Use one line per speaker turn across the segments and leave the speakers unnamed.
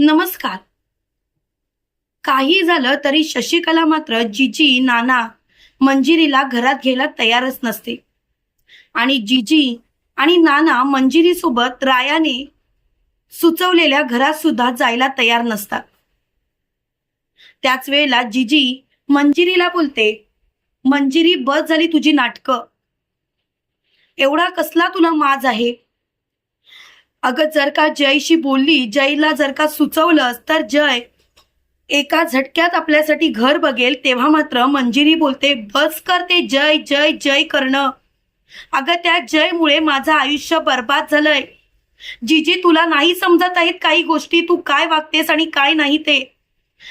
नमस्कार. काही झालं तरी शशिकला मात्र जिजी नाना मंजिरीला घरात घ्यायला तयारच नसते. आणि जिजी आणि नाना मंजिरीसोबत रायाने सुचवलेल्या घरात सुद्धा जायला तयार नसतात. त्याच वेळेला जिजी मंजिरीला बोलते मंजिरी बस झाली तुझी नाटकं. एवढा कसला तुला माज आहे? अगं जर का जयशी बोलली जयला जर का सुचवलंस तर जय एका झटक्यात आपल्यासाठी घर बघेल तेव्हा मात्र मंजिरी बोलते बस करते जय जय जय करणं. अगं त्या जयमुळे माझं आयुष्य बर्बाद झालंय. जिजी तुला नाही समजत आहेत काही गोष्टी तू काय वागतेस आणि काय नाही ते.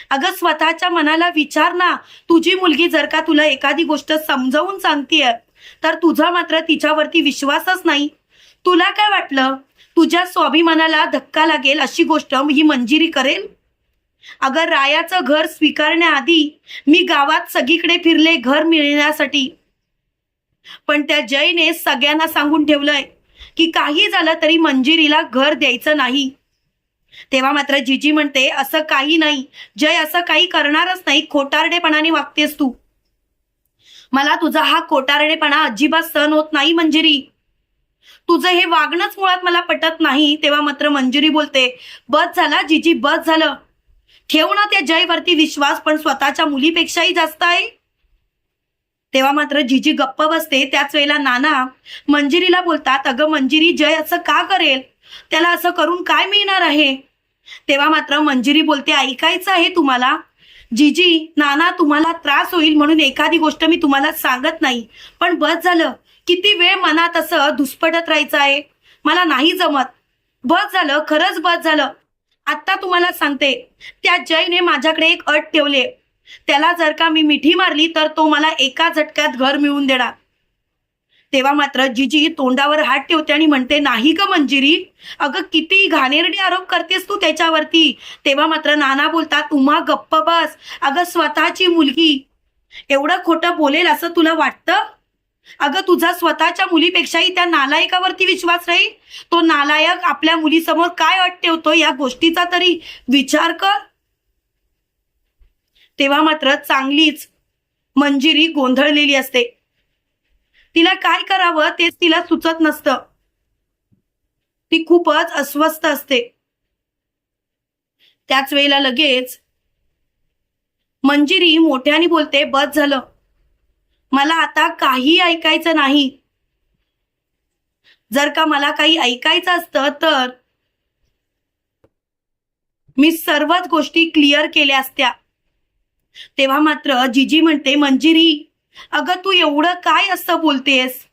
अगं स्वतःच्या मनाला विचार ना. तुझी मुलगी जर का तुला एखादी गोष्ट समजावून सांगतेय तर तुझा मात्र तिच्यावरती विश्वासच नाही. तुला काय वाटलं? तुझ्या स्वाभिमानाला धक्का लागेल अशी गोष्ट ही मंजिरी करेल अगर रायाचं घर स्वीकारण्याआधी मी गावात सगळीकडे फिरले घर मिळण्यासाठी. पण त्या जयने सगळ्यांना सांगून ठेवलंय की काही झालं तरी मंजिरीला घर द्यायचं नाही. तेव्हा मात्र जीजी म्हणते असं काही नाही. जय असं काही करणारच नाही. खोटारडेपणाने वागतेस तू. मला तुझा हा खोटारडेपणा अजिबात सहन होत नाही मंजिरी. तुझं हे वागणंच मुळात मला पटत नाही. तेव्हा मात्र मंजुरी बोलते बस झाला जिजी बस झालं. ठेव ना त्या जयवरती विश्वास पण स्वतःच्या मुलीपेक्षाही जास्त आहे. तेव्हा मात्र जिजी गप्प बसते. त्याच वेळेला नाना मंजिरीला बोलतात अगं मंजिरी जय असं का करेल? त्याला असं करून काय मिळणार आहे? तेव्हा मात्र मंजिरी बोलते ऐकायचं आहे तुम्हाला. जिजी नाना तुम्हाला त्रास होईल म्हणून एखादी गोष्ट मी तुम्हाला सांगत नाही. पण बस झालं. किती वेळ मनात असं धुसपटत राहायचं आहे? मला नाही जमत. बस झालं खरंच बस झालं. आत्ता तुम्हाला सांगते त्या जयने माझ्याकडे एक अट ठेवले. त्याला जर का मी मिठी मारली तर तो मला एका झटक्यात घर मिळवून देणार. तेव्हा मात्र जिजी तोंडावर हात ठेवते आणि म्हणते नाही ग मंजिरी. अगं किती घाणेरडी आरोप करतेस तू त्याच्यावरती. तेव्हा मात्र नाना बोलतात उमा गप्प बस. अगं स्वतःची मुलगी. एवढं खोटं बोलेल असं तुला वाटतं? अगं तुझा स्वतःच्या मुलीपेक्षाही त्या नालायकावरती विश्वास राहील? तो नालायक आपल्या मुलीसमोर काय अट ठेवतो या गोष्टीचा तरी विचार कर. तेव्हा मात्र चांगलीच मंजिरी गोंधळलेली असते. तिला काय करावं तेच तिला सुचत नसतं. ती खूपच अस्वस्थ असते. त्याच वेळेला लगेच मंजिरी मोठ्याने बोलते बस झालं. मला आता काही ऐकायचं नाही. जर का मला काही ऐकायचं असतं तर मी सर्वच गोष्टी क्लिअर केल्या असत्या. तेव्हा मात्र जिजी म्हणते मंजिरी अगं तू एवढं काय असं बोलतेस?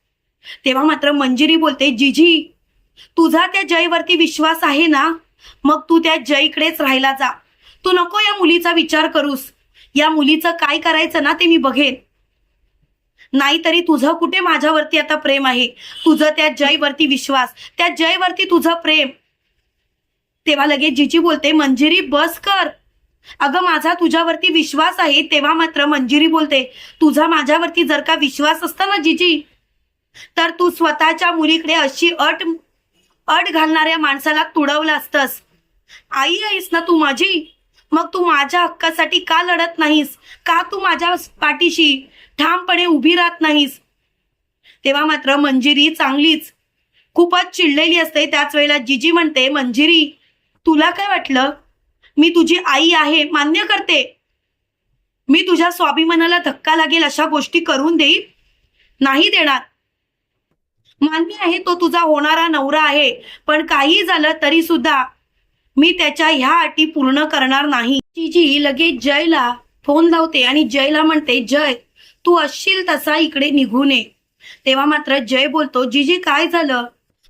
तेव्हा मात्र मंजिरी बोलते जिजी तुझा त्या जयवरती विश्वास आहे ना? मग तू त्या जयकडेच राहायला जा. तू नको या मुलीचा विचार करूस. या मुलीचं काय करायचं ना ते मी बघेन. नाहीतरी तुझं कुठे माझ्यावरती आता प्रेम आहे? तुझं त्या जयवरती विश्वास त्या जयवरती तुझं प्रेम. तेव्हा लगेच जिजी बोलते मंजिरी बस कर. अगं माझा तुझ्यावरती विश्वास आहे तेव्हा मात्र मंजिरी बोलते तुझा माझ्यावरती जर का विश्वास असता ना जिजी तर तू स्वतःच्या मुलीकडे अशी अट अट घालणाऱ्या माणसाला तुडवलं असतंस. आई आहेस ना तू माझी? मग तू माझ्या हक्कासाठी का लढत नाहीस? का तू माझ्या पाठीशी ठामपणे उभी राहत नाहीस. तेव्हा मात्र मंजिरी चांगलीच. खूपच चिडलेली असते त्याच वेळेला जिजी म्हणते मंजिरी तुला काय वाटलं? मी तुझी आई आहे मान्य करते. मी तुझ्या स्वाभिमानाला धक्का लागेल अशा गोष्टी करून देईन नाही देणार. मान्य आहे तो तुझा होणारा नवरा आहे पण काही झालं तरी सुद्धा मी त्याच्या ह्या अटी पूर्ण करणार नाही. जिजी लगेच जयला फोन लावते आणि जयला म्हणते जय तू असशील तसा इकडे निघू नये तेव्हा मात्र जय बोलतो जिजी काय झालं?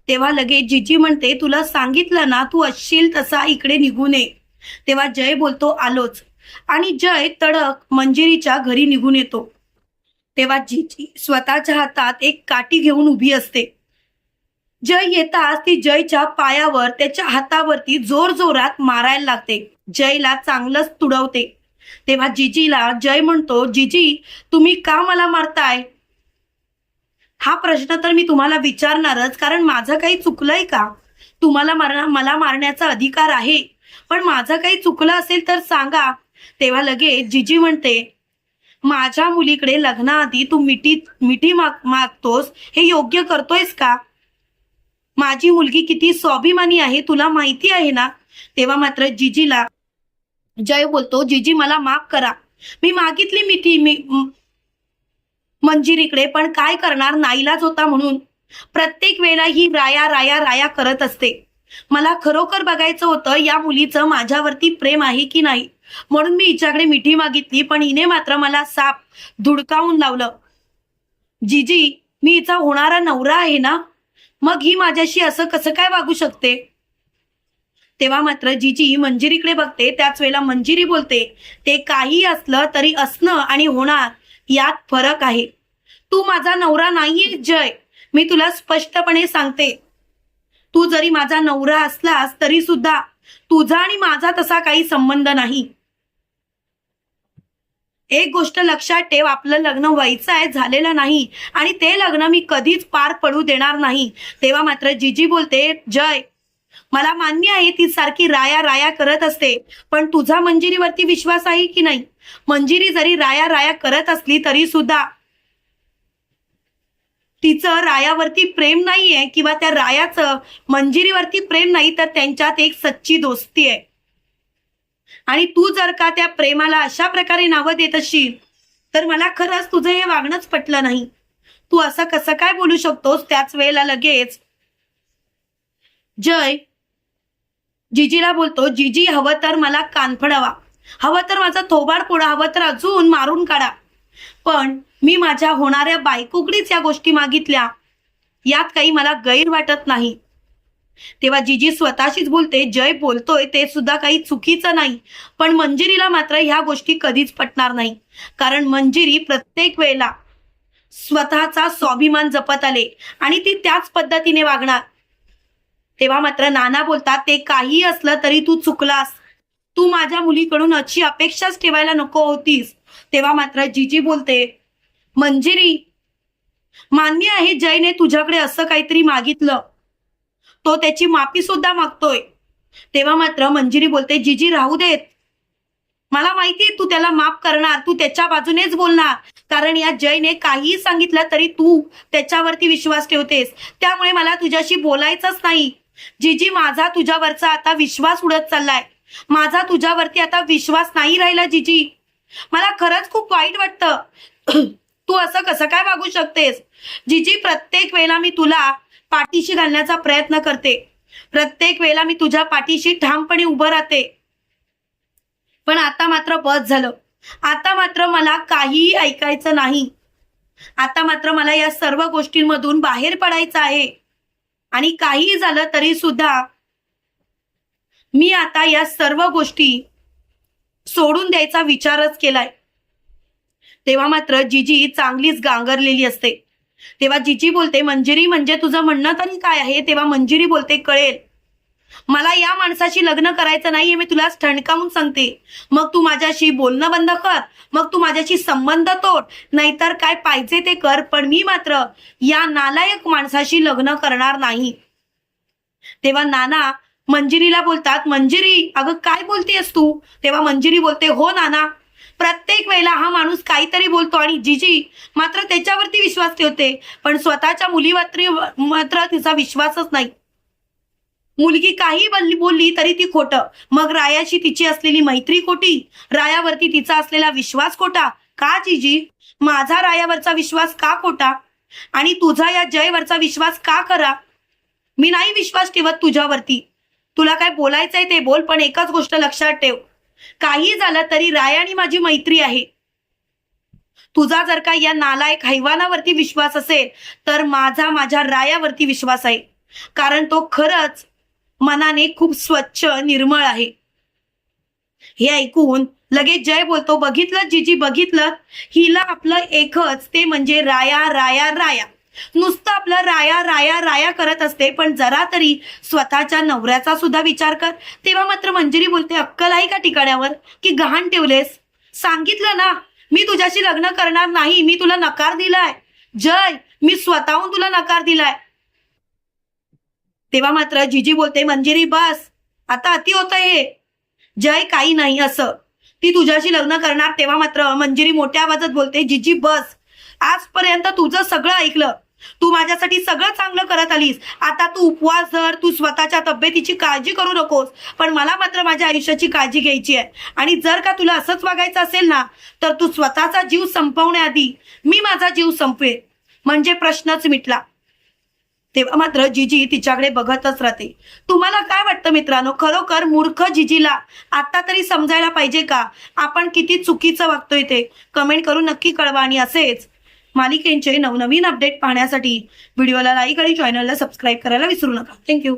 तेव्हा लगेच जिजी म्हणते तुला सांगितलं ना तू असशील तसा इकडे निघू नये तेव्हा जय बोलतो आलोच. आणि जय तडक मंजिरीच्या घरी निघून येतो. तेव्हा जिजी स्वतःच्या हातात एक काठी घेऊन उभी असते. जय येताच ती जयच्या पायावर त्याच्या हातावरती जोर जोरात मारायला लागते. जयला चांगलंच तुडवते. तेव्हा जिजीला जय म्हणतो जिजी तुम्ही का मला मारताय? हा प्रश्न तर मी तुम्हाला विचारणारच कारण माझं काही चुकलंय का? तुम्हाला मारण्या मला मारण्याचा अधिकार आहे. पण माझं काही चुकलं असेल तर सांगा. तेव्हा लगेच जिजी म्हणते माझ्या मुलीकडे लग्नाआधी तू मिठी मिठी माग मागतोस हे योग्य करतोयस का? माझी मुलगी किती स्वाभिमानी आहे तुला माहिती आहे ना? तेव्हा मात्र जिजीला जय बोलतो जिजी मला माफ करा. मी मागितली मिठी मी मंजिरीकडे पण काय करणार नाईलाज होता म्हणून. प्रत्येक वेळेला ही राया राया राया करत असते. मला खरोखर बघायचं होतं या मुलीचं माझ्यावरती प्रेम आहे की नाही? म्हणून मी हिच्याकडे मिठी मागितली पण हिने मात्र मला साप धुडकावून लावलं. जिजी मी हिचा होणारा नवरा आहे ना? मग ही माझ्याशी असं कसं काय वागू शकते? तेव्हा मात्र जीजी मंजिरीकडे बघते त्याच वेळेला मंजिरी बोलते ते काही असलं तरी असणं आणि होणार यात फरक आहे. तू माझा नवरा नाहीये जय. मी तुला स्पष्टपणे सांगते. तू जरी माझा नवरा असलास तरी सुद्धा तुझा आणि माझा तसा काही संबंध नाही. एक गोष्ट लक्षात ठेव आपलं लग्न व्हायचं आहे झालेलं नाही आणि ते लग्न मी कधीच पार पडू देणार नाही. तेव्हा मात्र जीजी बोलते जय. मला मान्य आहे ती सारखी राया राया करत असते पण तुझा मंजिरीवरती विश्वास आहे की नाही? मंजिरी जरी राया राया करत असली तरी सुद्धा तिचं रायावरती प्रेम नाहीये किंवा त्या रायाचं मंजिरीवरती प्रेम नाही तर त्यांच्यात एक सच्ची दोस्ती आहे. आणि तू जर का त्या प्रेमाला अशा प्रकारे नावं देत असशील तर मला खरंच तुझं हे वागणंच पटलं नाही. तू असं कसं काय बोलू शकतोस? त्याच वेळेला लगेच. जय जिजीला बोलतो जिजी हवं तर मला कानफडावा हवं तर माझा थोबाड पोडा हवं तर अजून मारून काढा. पण मी माझ्या होणाऱ्या बायकोकडीच या गोष्टी मागितल्या. यात काही मला गैर वाटत नाही. तेव्हा जिजी स्वतःशीच बोलते जय बोलतोय ते सुद्धा काही चुकीचं नाही. पण मंजिरीला मात्र ह्या गोष्टी कधीच पटणार नाही. कारण मंजिरी प्रत्येक वेळेला स्वतःचा स्वाभिमान जपत आले आणि ती त्याच पद्धतीने वागणार. तेव्हा मात्र नाना बोलतात ते काही असलं तरी तू चुकलास. तू माझ्या मुलीकडून अशी अपेक्षाच ठेवायला नको होतीस. तेव्हा मात्र जीजी बोलते मंजिरी मान्य आहे जयने तुझ्याकडे असं काहीतरी मागितलं. तो त्याची माफी सुद्धा मागतोय. तेव्हा मात्र मंजिरी बोलते जीजी राहू देत. मला माहितीये तू त्याला माफ करणार तू त्याच्या बाजूनेच बोलणार. कारण या जयने काहीही सांगितलं तरी तू त्याच्यावरती विश्वास ठेवतेस. त्यामुळे मला तुझ्याशी बोलायचंच नाही. जिजी माझा तुझ्यावरचा आता विश्वास उडत चाललाय. माझा तुझ्यावरती आता विश्वास नाही राहिला जिजी. मला खरंच खूप वाईट वाटतं. तू असं कसं काय वागू शकतेस? जिजी प्रत्येक वेळेला मी तुला पाठीशी घालण्याचा प्रयत्न करते. प्रत्येक वेळेला मी तुझ्या पाठीशी ठामपणे उभं राहते. पण आता मात्र बस झालं. आता मात्र मला काहीही ऐकायचं नाही. आता मात्र मला या सर्व गोष्टींमधून बाहेर पडायचं आहे. आणि काहीही झालं तरी सुद्धा मी आता या सर्व गोष्टी सोडून द्यायचा विचारच केलाय. तेव्हा मात्र जिजी चांगलीच गांगरलेली असते. तेव्हा जिजी बोलते मंजिरी म्हणजे तुझं म्हणणं तरी काय आहे? तेव्हा मंजिरी बोलते कळेल. मला या माणसाशी लग्न करायचं नाही हे मी तुला ठणकावून सांगते? मग तू माझ्याशी बोलणं बंद कर. मग तू माझ्याशी संबंध तोड. नाहीतर काय पाहिजे ते कर पण मी मात्र या नालायक माणसाशी लग्न करणार नाही. तेव्हा नाना मंजिरीला बोलतात मंजिरी अगं काय बोलतेस तू? तेव्हा मंजिरी बोलते हो नाना प्रत्येक वेळेला हा माणूस काहीतरी बोलतो आणि जिजी मात्र त्याच्यावरती विश्वास ठेवते पण स्वतःच्या मुलीवरती मात्र तिचा विश्वासच नाही. मुलगी काही बोलली बोलली तरी ती खोटं. मग रायाशी तिची असलेली मैत्री खोटी? रायावरती तिचा असलेला विश्वास खोटा? का जिजी? माझा रायावरचा विश्वास का खोटा? आणि तुझा या जयवरचा विश्वास का करा? मी नाही विश्वास ठेवत तुझ्यावरती. तुला काय बोलायचंय ते बोल पण एकच गोष्ट लक्षात ठेव. काही झालं तरी राय आणि माझी मैत्री आहे. तुझा जर का या नालायक हैवानावरती विश्वास असेल तर माझा माझ्या रायावरती विश्वास आहे. कारण तो खरंच मनाने खूप स्वच्छ निर्मळ आहे. हे ऐकून लगेच जय बोलतो. बघितलं जिजी बघितलं. हिला आपलं एकच ते म्हणजे राया राया राया. नुसतं आपलं राया राया राया करत असते पण जरा तरी स्वतःच्या नवऱ्याचा सुद्धा विचार कर. तेव्हा मात्र मंजिरी बोलते अक्कल आहे का ठिकाण्यावर? की गहाण ठेवलेस? सांगितलं ना मी तुझ्याशी लग्न करणार नाही मी तुला नकार दिलाय. जय मी स्वतःहून तुला नकार दिलाय. तेव्हा मात्र जिजी बोलते मंजिरी बस. आता अति होत हे. जय काही नाही असं. ती तुझ्याशी लग्न करणार. तेव्हा मात्र मंजिरी मोठ्या आवाजात बोलते जिजी बस. आजपर्यंत तुझं सगळं ऐकलं. तू माझ्यासाठी सगळं चांगलं करत आलीस. आता तू उपवास धर तू स्वतःच्या तब्येतीची काळजी करू नकोस. पण मला मात्र माझ्या आयुष्याची काळजी घ्यायची आहे. आणि जर का तुला असंच वागायचं असेल ना तर तू स्वतःचा जीव संपवण्याआधी मी माझा जीव संपवे म्हणजे प्रश्नच मिटला. तेव्हा मात्र जिजी तिच्याकडे बघतच राहते. तुम्हाला काय वाटतं मित्रांनो? खरोखर मूर्ख जिजीला आता तरी समजायला पाहिजे का? आपण किती चुकीचं वागतोय ते? कमेंट करून नक्की कळवा आणि असेच मालिकेंचे नवनवीन अपडेट पाहण्यासाठी व्हिडिओला लाईक आणि चॅनलला सबस्क्राईब करायला विसरू नका. थँक्यू